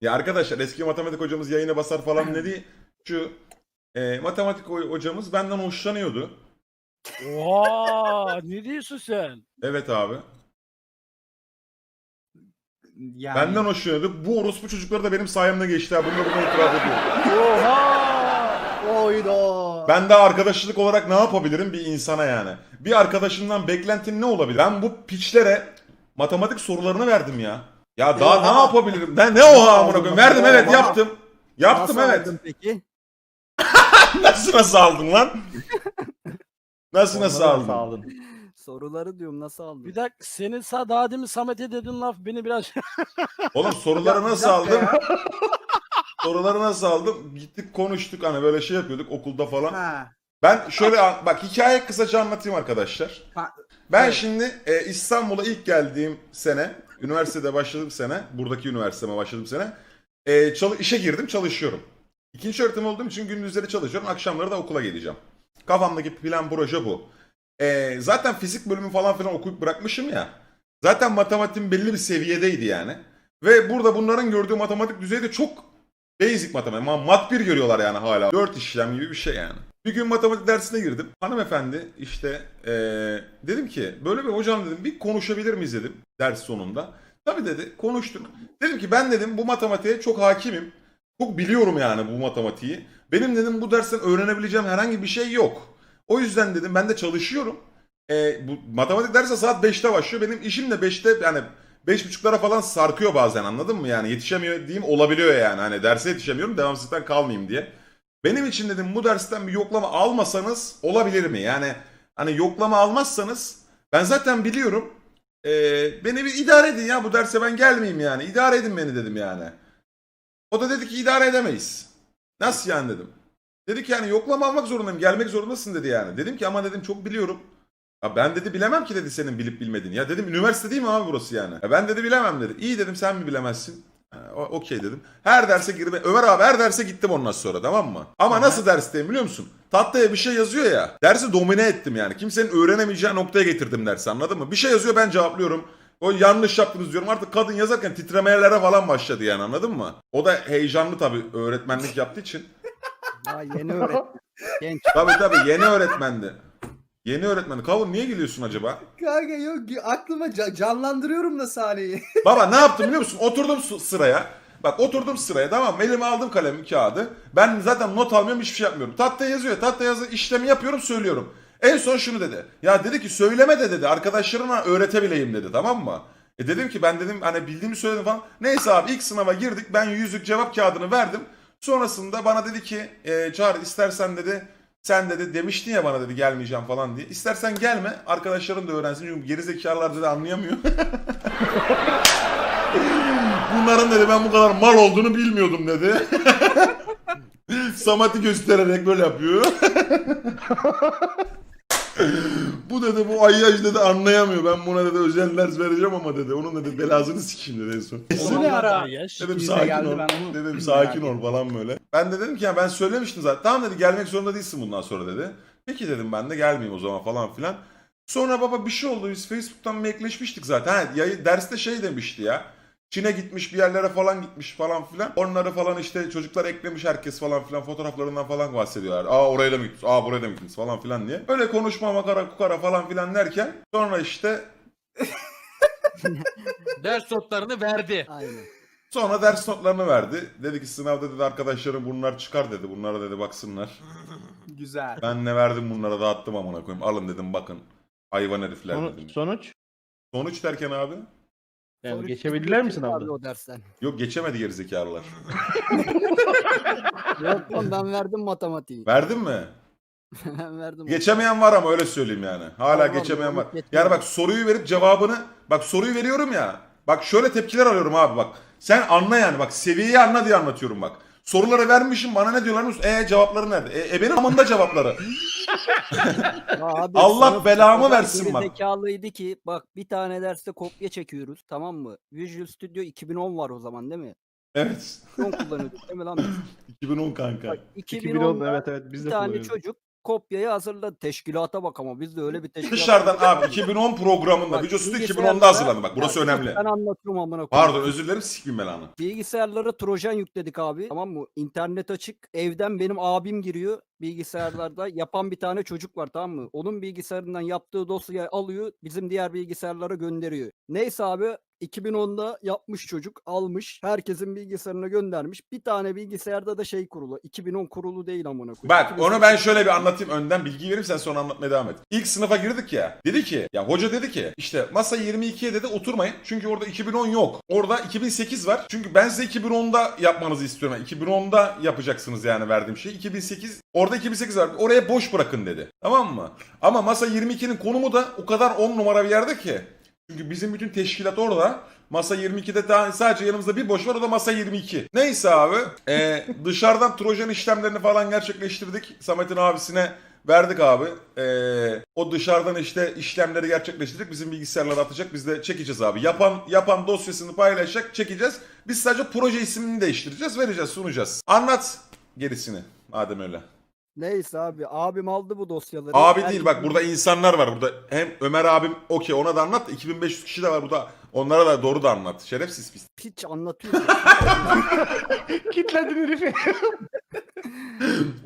Ya arkadaşlar eski matematik hocamız yayına basar falan dedi. Şu e, matematik ho- hocamız benden hoşlanıyordu. Oha ne diyorsun sen? Evet abi. Yani Benden hoşlanıyordu. Bu orospu çocukları da benim sayemde geçti. ha. Bunlar buna itiraf ediyor. Oha! oydo. Ben de arkadaşlık olarak ne yapabilirim bir insana yani? Bir arkadaşından beklentin ne olabilir? Ben bu piçlere matematik sorularını verdim ya. Ya daha ne yapabilirim? Ben ne oha amına koyayım? Verdim evet Oha. yaptım. Yaptım Nasıl evet. aldın peki? Nasıl nasıl aldın lan? Nasıl nasıl Onları aldın? Soruları diyorum nasıl aldın? Bir dakika senin sağ daha demin Samet'e dedin laf beni biraz Oğlum soruları nasıl aldım? Soruları nasıl aldım? Gittik konuştuk hani böyle şey yapıyorduk okulda falan. Ha. Ben şöyle an- bak hikaye kısaca anlatayım arkadaşlar. Ha, Ben evet. şimdi e, İstanbul'a ilk geldiğim sene, üniversitede başladığım sene, buradaki üniversiteme başladığım sene e, çalı- işe girdim, çalışıyorum. İkinci öğretim olduğum için gündüzleri çalışıyorum, akşamları da okula geleceğim. Kafamdaki plan proje bu. E, zaten fizik bölümü falan filan okuyup bırakmışım ya. Zaten matematiğim belli bir seviyedeydi yani. Ve burada bunların gördüğü matematik düzeyi de çok basic matematik. Ma- Mat 1 görüyorlar yani hala. 4 işlem gibi bir şey yani. Bir gün matematik dersine girdim. Hanımefendi işte eee, dedim ki böyle bir hocam dedim bir konuşabilir miyiz dedim ders sonunda. Tabii dedi konuştuk. Dedim ki ben dedim bu matematiğe çok hakimim. Çok biliyorum yani bu matematiği. Benim dedim bu dersten öğrenebileceğim herhangi bir şey yok. O yüzden dedim ben de çalışıyorum. Eee, bu matematik dersi saat 5'te başlıyor. Benim işim de 5'te yani 5.30'lara falan sarkıyor bazen anladın mı? Yani yetişemiyor diyeyim olabiliyor yani. Hani derse yetişemiyorum devamsızlıktan kalmayayım diye. Benim için dedim bu dersten bir yoklama almasanız olabilir mi? Yani hani yoklama almazsanız ben zaten biliyorum. Ee, beni bir idare edin ya bu derse ben gelmeyeyim yani. İdare edin beni dedim yani. O da dedi ki idare edemeyiz. Nasıl yani dedim. Dedi ki yani yoklama almak zorundayım. Gelmek zorundasın dedi yani. Dedim ki ama dedim çok biliyorum. Ya ben dedi bilemem ki dedi senin bilip bilmediğini. Ya dedim üniversite değil mi abi burası yani? Ya ben dedi bilemem dedi. İyi dedim sen mi bilemezsin? Okey dedim. Her derse girdim. Ömer abi her derse gittim ondan sonra tamam mı? Ama nasıl dersteyim biliyor musun? Tahtaya bir şey yazıyor ya. Dersi domine ettim yani. Kimsenin öğrenemeyeceği noktaya getirdim dersi anladın mı? Bir şey yazıyor ben cevaplıyorum. O yanlış yaptınız diyorum. Artık kadın yazarken titremelere falan başladı yani anladın mı? O da heyecanlı tabii öğretmenlik yaptığı için. Daha yeni öğret. Genç. Tabii tabii yeni öğretmendi. Yeni öğretmen. Kavun niye gülüyorsun acaba? Kanka yok aklıma ca- canlandırıyorum da sahneyi. Baba ne yaptım biliyor musun? Oturdum su- sıraya. Bak oturdum sıraya tamam mı? Elime aldım kalemi kağıdı. Ben zaten not almıyorum hiçbir şey yapmıyorum. Tahtaya yazıyor. Tahtaya yazı işlemi yapıyorum söylüyorum. En son şunu dedi. Ya dedi ki söyleme de dedi. Arkadaşlarına öğretebileyim dedi tamam mı? E dedim ki ben dedim hani bildiğimi söyledim falan. Neyse abi ilk sınava girdik. Ben yüzlük cevap kağıdını verdim. Sonrasında bana dedi ki e, Çağrı istersen dedi sen dedi demiştin ya bana dedi gelmeyeceğim falan diye. İstersen gelme arkadaşların da öğrensin. Çünkü gerizekalılar dedi anlayamıyor. Bunların dedi ben bu kadar mal olduğunu bilmiyordum dedi. Samet'i göstererek böyle yapıyor. bu dedi bu ayyaj dedi anlayamıyor. Ben buna dedi özel ders vereceğim ama dedi. Onun dedi belasını sikeyim dedi en son. Bu ne ara? Dedim sakin geldi, ol. Dedim sakin ol falan böyle. Ben de dedim ki ya ben söylemiştim zaten. Tamam dedi gelmek zorunda değilsin bundan sonra dedi. Peki dedim ben de gelmeyeyim o zaman falan filan. Sonra baba bir şey oldu biz Facebook'tan mekleşmiştik zaten. Ha, yayı, derste şey demişti ya. Çin'e gitmiş bir yerlere falan gitmiş falan filan. Onları falan işte çocuklar eklemiş herkes falan filan fotoğraflarından falan bahsediyorlar. Aa oraya da mı gittiniz? Aa buraya da mı gittiniz falan filan diye. Öyle konuşma makara kukara falan filan derken sonra işte Ders notlarını verdi. Aynen. Sonra ders notlarını verdi. Dedi ki sınavda dedi arkadaşlarım bunlar çıkar dedi. Bunlara dedi baksınlar. Güzel. Ben ne verdim bunlara dağıttım amına koyayım. Alın dedim bakın. Hayvan herifler Sonu- dedim. sonuç? Sonuç derken abi? Yani Sonuç geçebilirler mi geçti sınavda? abi o dersten? Yok geçemedi gerizekalılar. Yok ben verdim matematiği. Verdin mi? ben verdim. Geçemeyen var ama öyle söyleyeyim yani. Hala var, geçemeyen var. geçmiyor. Yani bak soruyu verip cevabını bak soruyu veriyorum ya. Bak şöyle tepkiler alıyorum abi bak. Sen anla yani bak seviyeyi anla diye anlatıyorum bak. Soruları vermişim bana ne diyorlar? E cevapları nerede? E, e benim amında cevapları. Abi, Allah sınıf belamı o kadar versin bak. Gerizekalıydı ki bak bir tane derste kopya çekiyoruz tamam mı? Visual Studio 2010 var o zaman değil mi? Evet. 10 kullanıyorduk değil mi lan biz? 2010 kanka. Bak 2010 2010'da evet evet biz bir de tane kullanıyoruz. çocuk kopyayı hazırladı. Teşkilata bak ama biz de öyle bir teşkilat. Dışarıdan abi 2010 programında Bak, videosu da bilgisayarlara- 2010'da hazırlandı. Bak burası Ya, önemli. Ben anlatıyorum amına koyayım. Pardon özür dilerim sikeyim belanı. Bilgisayarlara trojan yükledik abi. Tamam mı? İnternet açık. Evden benim abim giriyor bilgisayarlarda. Yapan bir tane çocuk var tamam mı? Onun bilgisayarından yaptığı dosyayı alıyor. Bizim diğer bilgisayarlara gönderiyor. Neyse abi 2010'da yapmış çocuk almış. Herkesin bilgisayarına göndermiş. Bir tane bilgisayarda da şey kurulu. 2010 kurulu değil amına koyayım. Bak 2008 onu ben şöyle bir anlatayım önden bilgi vereyim sen sonra anlatmaya devam et. İlk sınıfa girdik ya. Dedi ki ya hoca dedi ki işte masa 22'ye dedi oturmayın. Çünkü orada 2010 yok. Orada 2008 var. Çünkü ben size 2010'da yapmanızı istiyorum. Yani 2010'da yapacaksınız yani verdiğim şey. 2008 orada 2008 var. Oraya boş bırakın dedi. Tamam mı? Ama masa 22'nin konumu da o kadar 10 numara bir yerde ki. Çünkü bizim bütün teşkilat orada. Masa 22'de daha sadece yanımızda bir boş var o da masa 22. Neyse abi e, dışarıdan trojan işlemlerini falan gerçekleştirdik. Samet'in abisine verdik abi. E, o dışarıdan işte işlemleri gerçekleştirdik. Bizim bilgisayarlara atacak biz de çekeceğiz abi. Yapan yapan dosyasını paylaşacak çekeceğiz. Biz sadece proje ismini değiştireceğiz vereceğiz sunacağız. Anlat gerisini madem öyle. Neyse abi abim aldı bu dosyaları. Abi değil bak burada insanlar var burada. Hem Ömer abim okey ona da anlat da 2500 kişi de var burada. Onlara da doğru da anlat. Şerefsiz pis. Piç anlatıyor. Kitledin herifi.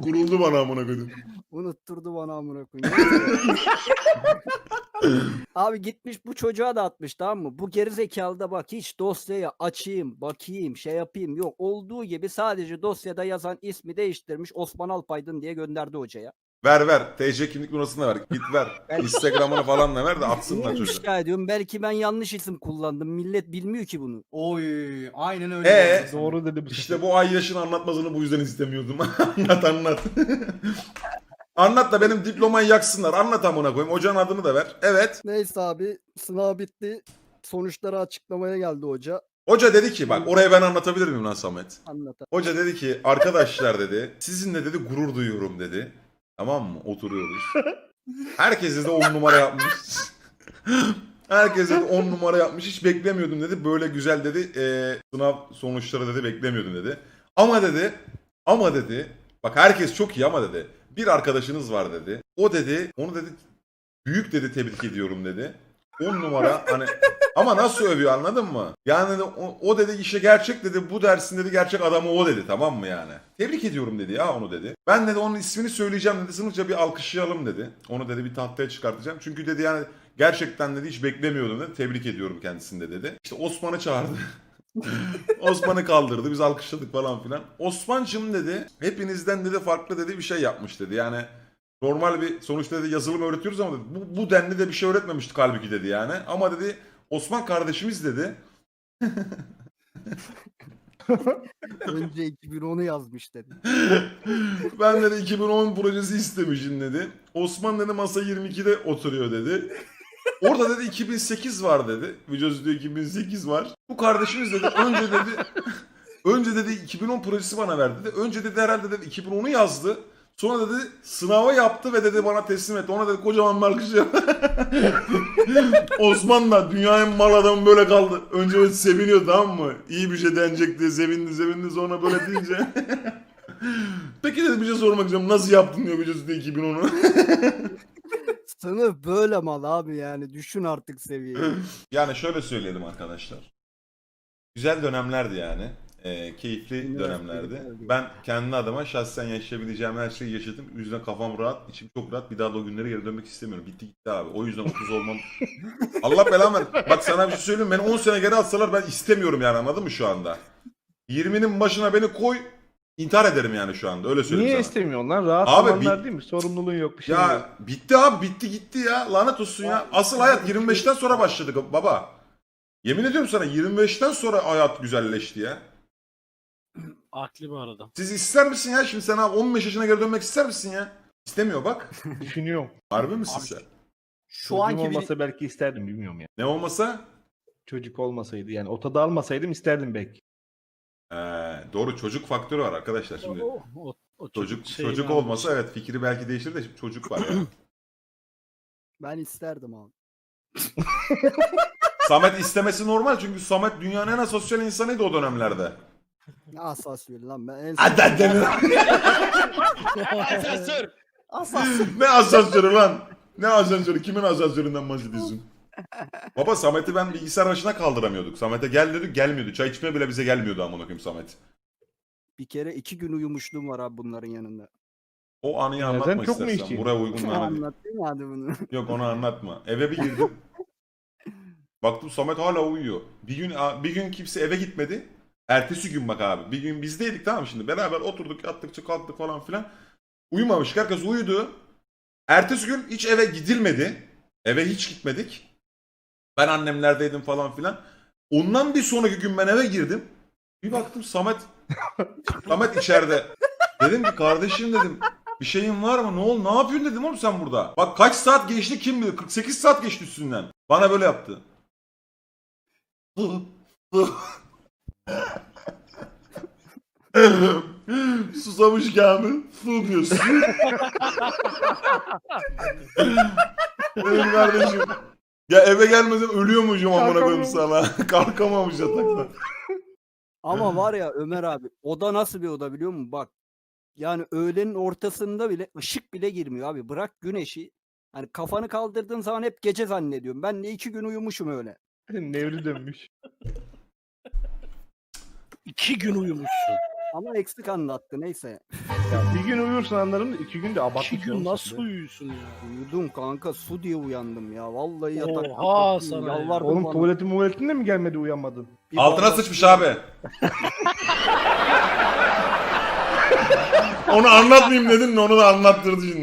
Kuruldu bana amına koydum. Unutturdu bana amına koyayım. Abi gitmiş bu çocuğa da atmış tamam mı? Bu geri zekalı da bak hiç dosyayı açayım, bakayım, şey yapayım yok. Olduğu gibi sadece dosyada yazan ismi değiştirmiş Osman Alpaydın diye gönderdi hocaya. Ver ver. TC kimlik numarasını da ver. Git ver. Instagram'ını falan da ver de atsınlar çocuğa. şikayet ediyorum? Belki ben yanlış isim kullandım. Millet bilmiyor ki bunu. Oy aynen öyle. Ee? Doğru dedi bu İşte bu ay yaşını anlatmasını bu yüzden istemiyordum. anlat anlat. Anlat da benim diplomayı yaksınlar. Anlat amına koyayım. Hocanın adını da ver. Evet. Neyse abi sınav bitti. Sonuçları açıklamaya geldi hoca. Hoca dedi ki bak orayı ben anlatabilir miyim lan Samet? Anlat. Hoca dedi ki arkadaşlar dedi sizinle dedi gurur duyuyorum dedi. Tamam mı? Oturuyoruz. Herkes dedi 10 numara yapmış. Herkes dedi 10 numara yapmış. Hiç beklemiyordum dedi. Böyle güzel dedi. e, sınav sonuçları dedi beklemiyordum dedi. Ama dedi ama dedi bak herkes çok iyi ama dedi. Bir arkadaşınız var dedi. O dedi onu dedi büyük dedi tebrik ediyorum dedi. 10 numara hani ama nasıl övüyor anladın mı? Yani dedi, o, o dedi işte gerçek dedi bu dersin dedi gerçek adamı o dedi tamam mı yani? Tebrik ediyorum dedi ya onu dedi. Ben dedi onun ismini söyleyeceğim dedi sınıfça bir alkışlayalım dedi. Onu dedi bir tahtaya çıkartacağım. Çünkü dedi yani gerçekten dedi hiç beklemiyordum dedi. Tebrik ediyorum kendisini de dedi. İşte Osman'ı çağırdı. Osman'ı kaldırdı biz alkışladık falan filan. Osman'cım dedi hepinizden dedi farklı dedi bir şey yapmış dedi. Yani normal bir sonuçta dedi yazılım öğretiyoruz ama dedi, bu, bu denli de bir şey öğretmemiştik halbuki dedi yani. Ama dedi Osman kardeşimiz dedi. Önce 2010'u yazmış dedi. ben dedi 2010 projesi istemişim dedi. Osman dedi masa 22'de oturuyor dedi. Orada dedi 2008 var dedi. Studio 2008 var. Bu kardeşimiz dedi önce dedi önce dedi 2010 projesi bana verdi dedi. Önce dedi herhalde dedi 2010'u yazdı. Sonra dedi sınava yaptı ve dedi bana teslim etti. Ona dedi kocaman bir. Osman da dünyanın mal adamı böyle kaldı. Önce böyle seviniyor tamam mı? İyi bir şey denecek diye sevindi sevindi sonra böyle deyince. Peki dedi bir şey sormak istiyorum. Nasıl yaptın diyor Studio 2010'u. Sınıf böyle mal abi yani. Düşün artık seviyeyi. yani şöyle söyleyelim arkadaşlar. Güzel dönemlerdi yani. Ee, keyifli Üniversite dönemlerdi. güzeldi. Ben kendi adıma şahsen yaşayabileceğim her şeyi yaşadım. O yüzden kafam rahat, içim çok rahat. Bir daha da o günlere geri dönmek istemiyorum. Bitti gitti abi. O yüzden 30 olmam. Allah belamı ver. Bak sana bir şey söyleyeyim. Beni 10 sene geri atsalar ben istemiyorum yani anladın mı şu anda? 20'nin başına beni koy. İntihar ederim yani şu anda. Öyle söyleyeyim Niye sana. istemiyorsun lan? Rahat Abi olanlar bir- değil mi? Sorumluluğun yok bir şey yok. Ya bitti abi bitti gitti ya. Lanet olsun ya. Asıl hayat 25'ten sonra başladı baba. Yemin ediyorum sana 25'ten sonra hayat güzelleşti ya. Akli bu arada. Siz ister misin ya? Şimdi sen abi 15 yaşına geri dönmek ister misin ya? İstemiyor bak. Düşünüyorum. Harbi misin Abi- sen? Şu Çocuğum anki bir... olmasa belki isterdim bilmiyorum ya. Ne olmasa? Çocuk olmasaydı yani otada almasaydım isterdim belki. Ee, doğru çocuk faktörü var arkadaşlar şimdi. O, o, o Çocuk şeyini çocuk almış. olmasa evet fikri belki değişir de şimdi çocuk var ya. Ben isterdim abi. Samet istemesi normal çünkü Samet dünyanın en asosyal insanıydı o dönemlerde. Ne asansör lan ben en hadi. Asansör. Asansör. ne asansörü lan? Ne asansörü? Kimin asansöründen bahsediyorsun? Baba Samet'i ben bilgisayar başına kaldıramıyorduk. Samet'e gel dedik gelmiyordu. Çay içmeye bile bize gelmiyordu amına koyayım Samet. Bir kere iki gün uyumuşluğum var abi bunların yanında. O anıyı Neden? anlatma Çok mu istersen. içtiğin? Buraya uygun bir anı değil. Hadi bunu? Yok onu anlatma. Eve bir girdim. Baktım Samet hala uyuyor. Bir gün bir gün kimse eve gitmedi. Ertesi gün bak abi. Bir gün bizdeydik tamam mı şimdi. Beraber oturduk yattıkça kalktık falan filan. Uyumamış. Herkes uyudu. Ertesi gün hiç eve gidilmedi. Eve hiç gitmedik. Ben annemlerdeydim falan filan. Ondan bir sonraki gün ben eve girdim. Bir baktım Samet Samet içeride. Dedim ki kardeşim dedim bir şeyin var mı? Ne oldu? Ne yapıyorsun dedim oğlum sen burada. Bak kaç saat geçti kim bilir. 48 saat geçti üstünden. Bana böyle yaptı. Susamış Kamil. Su diyor su. Benim kardeşim. Ya eve gelmesem ölüyormuşum amına koyayım sana. Kalkamamış yataktan. Ama var ya Ömer abi oda nasıl bir oda biliyor musun? Bak yani öğlenin ortasında bile ışık bile girmiyor abi. Bırak güneşi. Hani kafanı kaldırdığın zaman hep gece zannediyorum. Ben de iki gün uyumuşum öyle. Nevri dönmüş. İki gün uyumuşsun. Ama eksik anlattı neyse. Ya bir gün uyursun anlarım da iki gün de abartmış. İki gün nasıl de. uyuyorsun ya? Uyudum kanka su diye uyandım ya. Vallahi yataktan Oha sana ya. yalvardım Oğlum bana. tuvaletin muvaletin de mi gelmedi uyanmadın? Bir Altına bardak sıçmış abi. Onu anlatmayayım dedin de onu da anlattırdı şimdi.